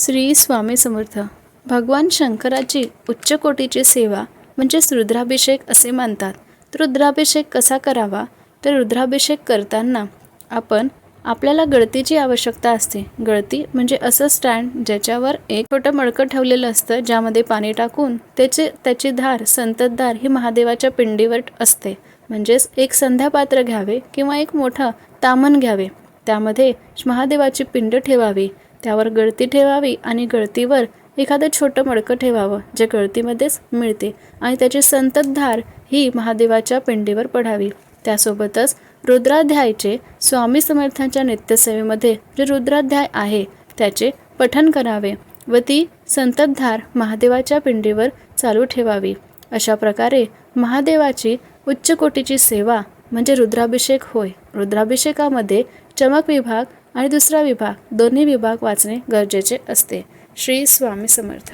श्री स्वामी समर्थ. भगवान शंकराची उच्च कोटीची सेवा म्हणजेच रुद्राभिषेक असे मानतात. रुद्राभिषेक कसा करावा? तर रुद्राभिषेक करताना आपण आपल्याला गळतीची आवश्यकता असते. गळती म्हणजे असं स्टँड ज्याच्यावर एक छोटं मडकं ठेवलेलं असतं ज्यामध्ये पाणी टाकून त्याचे त्याची धार संततधार ही महादेवाच्या पिंडीवर असते. म्हणजेच एक संध्यापात्र घ्यावे किंवा एक मोठं तामण घ्यावे. त्यामध्ये महादेवाची पिंड ठेवावी. त्यावर गळती ठेवावी आणि गळतीवर एखादं छोटं मडकं ठेवावं जे गळतीमध्येच मिळते आणि त्याची संततधार ही महादेवाच्या पिंडीवर पडावी. त्यासोबतच रुद्राध्यायचे स्वामी समर्थांच्या नित्यसेवेमध्ये जे रुद्राध्याय आहे त्याचे पठन करावे व ती संततधार महादेवाच्या पिंडीवर चालू ठेवावी. अशा प्रकारे महादेवाची उच्च कोटीची सेवा म्हणजे रुद्राभिषेक होय. रुद्राभिषेकामध्ये चमक विभाग आणि दुसरा विभाग दोन्ही विभाग वाचणे गरजेचे असते. श्री स्वामी समर्थ.